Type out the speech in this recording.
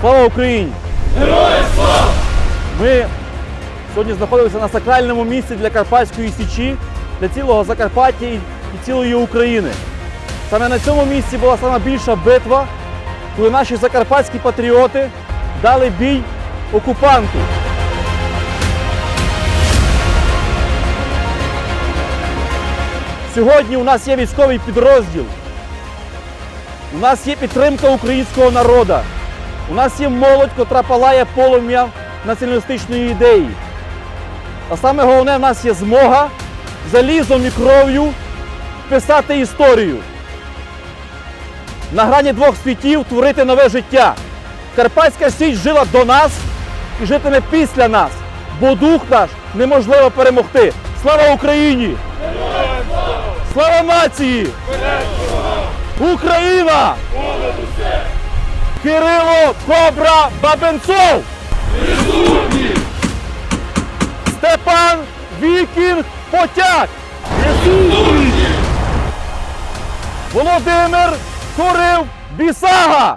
Слава Україні! Героям слава! Ми сьогодні знаходимося на сакральному місці для Карпатської Січі, для цілого Закарпаття і цілої України. Саме на цьому місці була сама більша битва, коли наші закарпатські патріоти дали бій окупанту. Сьогодні у нас є військовий підрозділ. У нас є підтримка українського народу. У нас є молодь, котра палає полум'я націоналістичної ідеї. А саме головне, в нас є змога залізом і кров'ю писати історію. На грані двох світів творити нове життя. Карпатська Січ жила до нас і житиме після нас, бо дух наш неможливо перемогти. Слава Україні! Слава нації! Україна! Кобра Бабенцов! Присутні! Степан Вікінг Потяк! Володимир Курив Бісага!